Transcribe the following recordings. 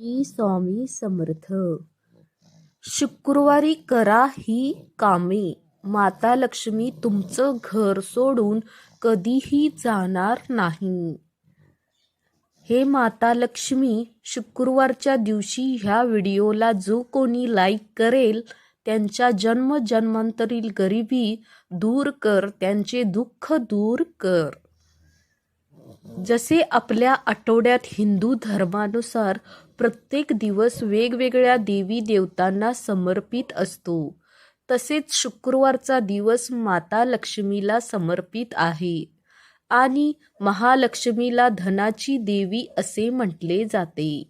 श्री स्वामी समर्थ. शुक्रवारी करा ही कामे. माता लक्ष्मी तुमचं घर सोडून कधीही जाणार नाही. हे माता लक्ष्मी शुक्रवारच्या दिवशी ह्या व्हिडिओला जो कोणी लाईक करेल त्यांच्या जन्म जन्मांतरील गरिबी दूर कर त्यांचे दुःख दूर कर. जसे आपल्या आठवड्यात हिंदू धर्मानुसार प्रत्येक दिवस वेगवेगळ्या देवी देवतांना समर्पित असतो. तसेच शुक्रवारचा दिवस माता लक्ष्मीला समर्पित आहे. आणि महालक्ष्मीला धनाची देवी असे म्हटले जाते.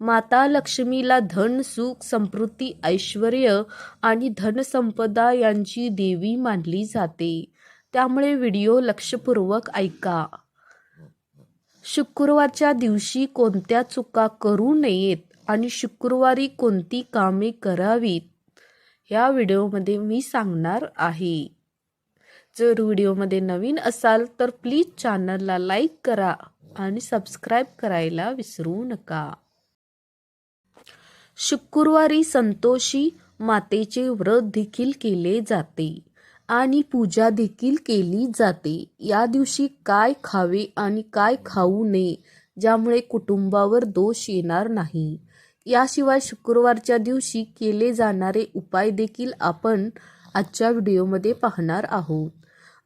माता लक्ष्मीला धन सुख समृद्धी ऐश्वर आणि धनसंपदा यांची देवी मानली जाते. त्यामुळे व्हिडिओ लक्षपूर्वक ऐका. शुक्रवारच्या दिवशी कोणत्या चुका करू नयेत आणि शुक्रवारी कोणती कामे करावीत या व्हिडिओमध्ये मी सांगणार आहे. जर व्हिडिओमध्ये नवीन असाल तर प्लीज चॅनलला लाईक करा आणि सबस्क्राईब करायला विसरू नका. शुक्रवारी संतोषी मातेचे व्रत देखील केले जाते. आणि पूजा देखील केली जाते. या दिवशी काय खावे आणि काय खाऊ नये ज्यामुळे कुटुंबावर दोष येणार नाही. याशिवाय शुक्रवारच्या दिवशी केले जाणारे उपाय देखील आपण आजच्या व्हिडिओमध्ये पाहणार आहोत.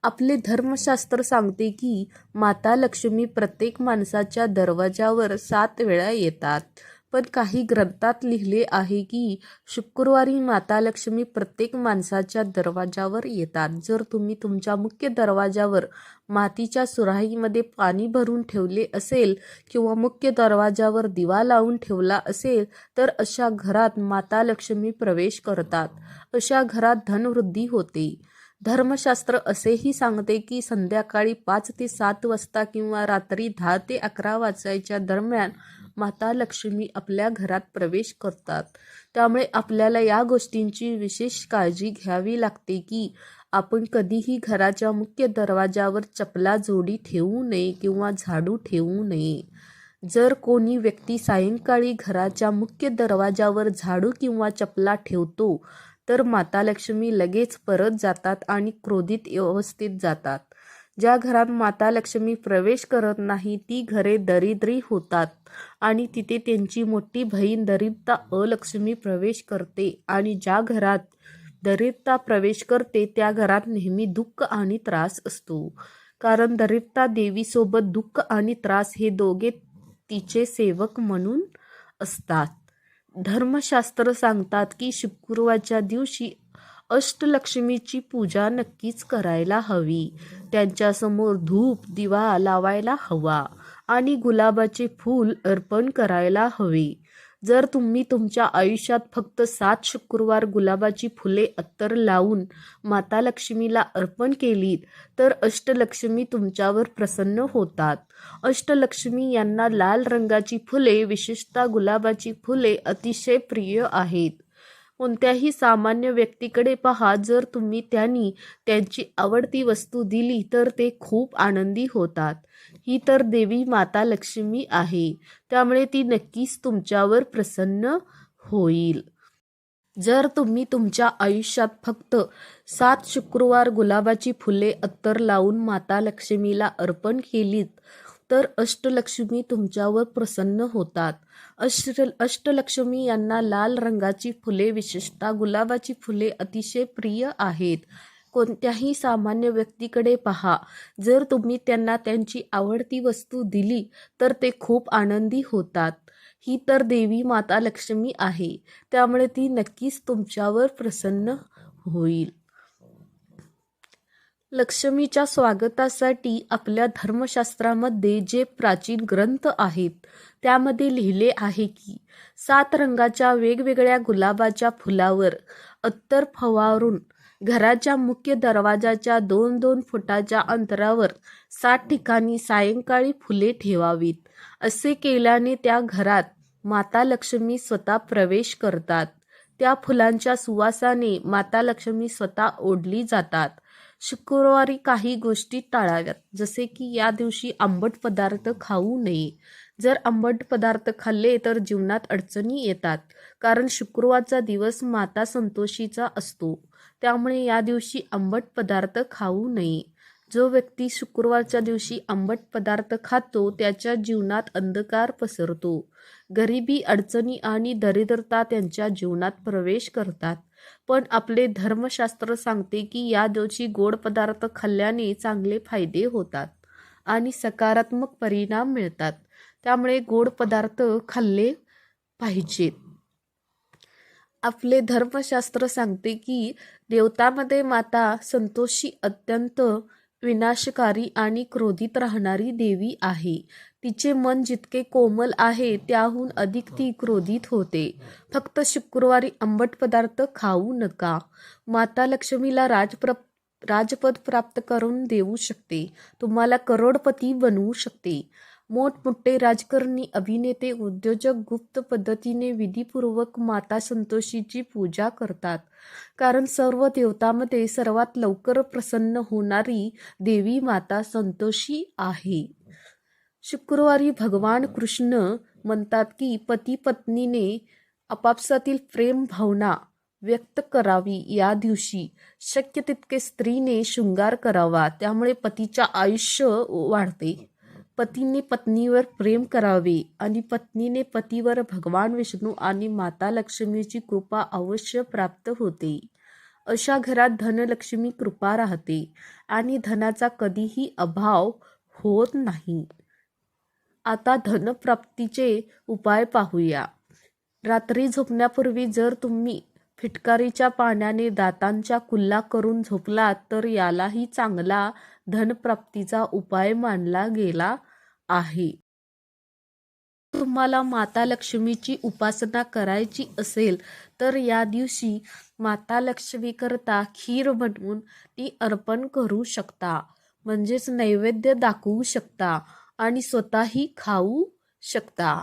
आपले धर्मशास्त्र सांगते की माता लक्ष्मी प्रत्येक माणसाच्या दरवाजावर सात वेळा येतात. पण काही ग्रंथात लिहिले आहे की शुक्रवारी माता लक्ष्मी प्रत्येक माणसाच्या दरवाजावर येतात. जर तुम्ही तुमच्या मुख्य दरवाजावर मातीच्या सुराहीमध्ये पाणी भरून ठेवले असेल किंवा मुख्य दरवाजावर दिवा लावून ठेवला असेल तर अशा घरात माता लक्ष्मी प्रवेश करतात. अशा घरात धनवृद्धी होते. धर्मशास्त्र असेही सांगते की संध्याकाळी पाच ते सात वाजता किंवा रात्री दहा ते अकरा वाजायच्या दरम्यान माता लक्ष्मी आपल्या घरात प्रवेश करतात. त्यामुळे आपल्याला या गोष्टींची विशेष काळजी घ्यावी लागते की आपण कधीही घराच्या मुख्य दरवाजावर चपला जोडी ठेवू नये किंवा झाडू ठेवू नये. जर कोणी व्यक्ती सायंकाळी घराच्या मुख्य दरवाजावर झाडू किंवा चपला ठेवतो तर माता लक्ष्मी लगेच परत जातात आणि क्रोधित अवस्थेत जातात. ज्या घरात माता लक्ष्मी प्रवेश करत नाही ती घरे दरिद्री होतात आणि तिथे त्यांची मोठी बहीण दरिद्रता अलक्ष्मी प्रवेश करते आणि ज्या घरात दरिद्रता प्रवेश करते त्या घरात नेहमी दुःख आणि त्रास असतो. कारण दरिद्रता देवीसोबत दुःख आणि त्रास हे दोघे तिचे सेवक म्हणून असतात. धर्मशास्त्र सांगतात की शुक्रवारच्या दिवशी अष्टलक्ष्मीची पूजा नक्कीच करायला हवी. त्यांच्यासमोर धूप दिवा लावायला हवा आणि गुलाबाचे फूल अर्पण करायला हवे. जर तुम्ही तुमच्या आयुष्यात फक्त सात शुक्रवार गुलाबाची फुले अत्तर लावून माता लक्ष्मीला अर्पण केलीत तर अष्टलक्ष्मी तुमच्यावर प्रसन्न होतात. अष्टलक्ष्मी यांना लाल रंगाची फुले विशेषतः गुलाबाची फुले अतिशय प्रिय आहेत. कोणत्याही सामान्य व्यक्तीकडे पहा जर तुम्ही त्यांनी त्यांची आवडती वस्तू दिली तर ते खूप आनंदी होतात. ही तर देवी माता लक्ष्मी आहे. त्यामुळे ती नक्कीच तुमच्यावर प्रसन्न होईल. जर तुम्ही तुमच्या आयुष्यात फक्त सात शुक्रवार गुलाबाची फुले अत्तर लावून माता लक्ष्मीला अर्पण केलीत तर अष्टलक्ष्मी तुमच्यावर प्रसन्न होतात. अष्ट अष्टलक्ष्मी यांना लाल रंगाची फुले विशेषतः गुलाबाची फुले अतिशय प्रिय आहेत. कोणत्याही सामान्य व्यक्तीकडे पहा. जर तुम्ही त्यांना त्यांची आवडती वस्तू दिली तर ते खूप आनंदी होतात. ही तर देवी माता लक्ष्मी आहे. त्यामुळे ती नक्कीच तुमच्यावर प्रसन्न होईल. लक्ष्मीच्या स्वागतासाठी आपल्या धर्मशास्त्रामध्ये जे प्राचीन ग्रंथ आहेत त्यामध्ये लिहिले आहे की सात रंगाच्या वेगवेगळ्या गुलाबाच्या फुलावर अत्तर फवारून घराच्या मुख्य दरवाजाच्या दोन दोन फुटाच्या अंतरावर सात ठिकाणी सायंकाळी फुले ठेवावीत. असे केल्याने त्या घरात माता लक्ष्मी स्वतः प्रवेश करतात. त्या फुलांच्या सुवासाने माता लक्ष्मी स्वतः ओढली जातात. शुक्रवारी काही गोष्टी टाळाव्यात. जसे की या दिवशी आंबट पदार्थ खाऊ नये. जर आंबट पदार्थ खाल्ले तर जीवनात अडचणी येतात. कारण शुक्रवारचा दिवस माता संतोषीचा असतो. त्यामुळे या दिवशी आंबट पदार्थ खाऊ नये. जो व्यक्ती शुक्रवारच्या दिवशी आंबट पदार्थ खातो त्याच्या जीवनात अंधकार पसरतो. गरिबी अडचणी आणि दरिद्रता त्यांच्या जीवनात प्रवेश करतात. पण आपले धर्मशास्त्र सांगते की या दिवशी गोड पदार्थ खाल्ल्याने चांगले फायदे होतात आणि सकारात्मक परिणाम मिळतात. त्यामुळे गोड पदार्थ खाल्ले पाहिजेत. आपले धर्मशास्त्र सांगते की देवतामध्ये माता संतोषी अत्यंत विनाशकारी आणि क्रोधित राहणारी देवी आहे. तिचे मन जितके कोमल आहे त्याहून अधिक ती क्रोधित होते. फक्त शुक्रवारी आंबट पदार्थ खाऊ नका. माता लक्ष्मीला राजप्र राजपद प्राप्त करून देऊ शकते. तुम्हाला करोडपती बनवू शकते. मोठमोठे राजकारणी अभिनेते उद्योजक गुप्त पद्धतीने विधीपूर्वक माता संतोषीची पूजा करतात. कारण सर्व देवतामध्ये सर्वात लवकर प्रसन्न होणारी देवी माता संतोषी आहे. शुक्रवारी भगवान कृष्ण म्हणतात की पती पत्नीने आपापसातील प्रेम भावना व्यक्त करावी या दिवशी. शक्य तितके स्त्रीने शृंगार करावा त्यामुळे पतीच्या आयुष्य वाढते. पतीने पत्नीवर प्रेम करावे आणि पत्नीने पतीवर भगवान विष्णू आणि माता लक्ष्मीची कृपा अवश्य प्राप्त होते. अशा घरात धनलक्ष्मी कृपा राहते आणि धनाचा कधीही अभाव होत नाही. आता धनप्राप्तीचे उपाय पाहूया. रात्री झोपण्यापूर्वी जर तुम्ही फिटकारीच्या पाण्याने दातांच्या कुल्ला करून झोपलात तर यालाही चांगला धनप्राप्तीचा उपाय मानला गेला आहे. तुम्हाला माता लक्ष्मीची उपासना करायची असेल तर या दिवशी माता लक्ष्मीकरता खीर बनवून ती अर्पण करू शकता. म्हणजेच नैवेद्य दाखवू शकता आणि स्वतःही खाऊ शकता.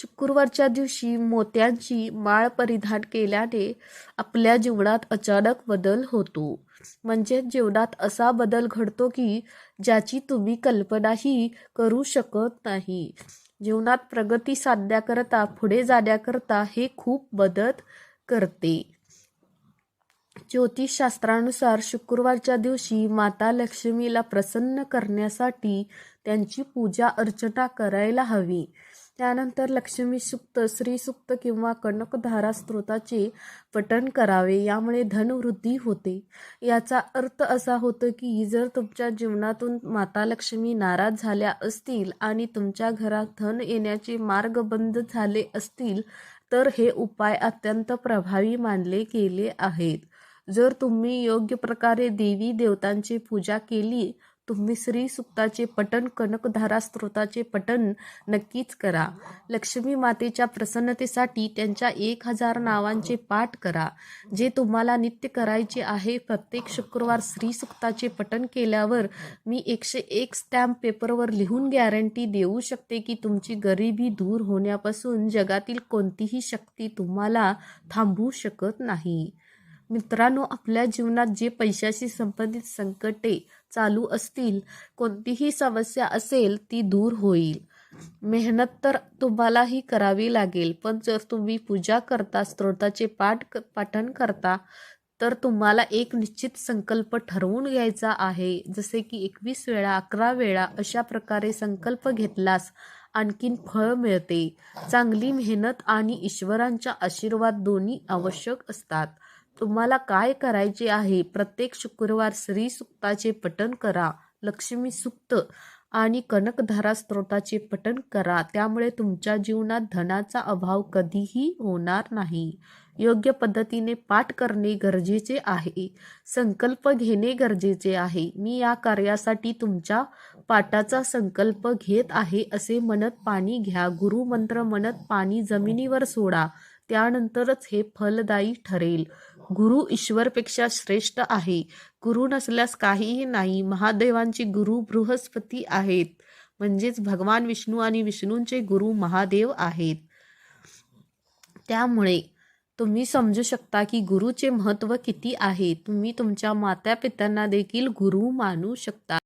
शुक्रवारच्या दिवशी मोत्यांची माळ परिधान केल्याने आपल्या जीवनात अचानक बदल होतो. म्हणजे जीवनात असा बदल घडतो की ज्याची तुम्ही कल्पनाही करू शकत नाही. जीवनात प्रगती साधण्याकरता पुढे जाण्याकरता हे खूप मदत करते. ज्योतिषशास्त्रानुसार शुक्रवारच्या दिवशी माता लक्ष्मीला प्रसन्न करण्यासाठी त्यांची पूजा अर्चना करायला हवी. त्यानंतर लक्ष्मी सुक्त श्री सुक्त किंवा कनकधारा स्त्रोताचे पठण करावे. यामुळे धनवृद्धी होते. याचा अर्थ असा होतो की जर तुमच्या जीवनातून माता लक्ष्मी नाराज झाल्या असतील आणि तुमच्या घरात धन येण्याचे मार्ग बंद झाले असतील तर हे उपाय अत्यंत प्रभावी मानले गेले आहेत. जर तुम्ही योग्य प्रकारे देवी देवतांची पूजा केली तुम्ही श्री सुक्ताचे पठण कनकधारा स्त्रोताचे पठण नक्कीच करा. लक्ष्मी मातेच्या प्रसन्नतेसाठी त्यांच्या एक हजार नावांचे पाठ करा. जे तुम्हाला नित्य करायचे आहे प्रत्येक शुक्रवार श्री सुक्ताचे पठण केल्यावर मी एकशे एक स्टॅम्प पेपरवर लिहून गॅरंटी देऊ शकते की तुमची गरिबी दूर होण्यापासून जगातील कोणतीही शक्ती तुम्हाला थांबवू शकत नाही. मित्रांनो आपल्या जीवनात जे पैशाशी संबंधित संकटे चालू असतील कोणतीही समस्या असेल ती दूर होईल. मेहनत तर तुम्हालाही करावी लागेल पण जर तुम्ही पूजा करता स्त्रोताचे पाठ पाठन करता तर तुम्हाला एक निश्चित संकल्प ठरवून घ्यायचा आहे. जसे की एकवीस वेळा अकरा वेळा अशा प्रकारे संकल्प घेतलास आणखीन फळ मिळते. चांगली मेहनत आणि ईश्वरांचा आशीर्वाद दोन्ही आवश्यक असतात. तुम्हाला काय करायचे आहे? प्रत्येक शुक्रवार श्री सुक्ताचे पठण करा लक्ष्मी सुक्त आणि कनकधारा स्त्रोताचे पठण करा. त्यामुळे तुमच्या जीवनात धनाचा अभाव कधीही होणार नाही. योग्य पद्धतीने पाठ करणे गरजेचे आहे. संकल्प घेणे गरजेचे आहे. मी या कार्यासाठी तुमच्या पाठाचा संकल्प घेत आहे असे म्हणत पाणी घ्या. गुरुमंत्र म्हणत पाणी जमिनीवर सोडा. त्यानंतरच हे फलदायी ठरेल. गुरु ईश्वरपेक्षा श्रेष्ठ आहे. गुरु नसल्यास काहीही नाही. महादेवांचे गुरु बृहस्पती आहेत. म्हणजेच भगवान विष्णू आणि विष्णूंचे गुरु महादेव आहेत. त्यामुळे तुम्ही समजू शकता की गुरुचे महत्त्व किती आहे. तुम्ही तुमच्या माता पित्यांना देखील गुरु मानू शकता.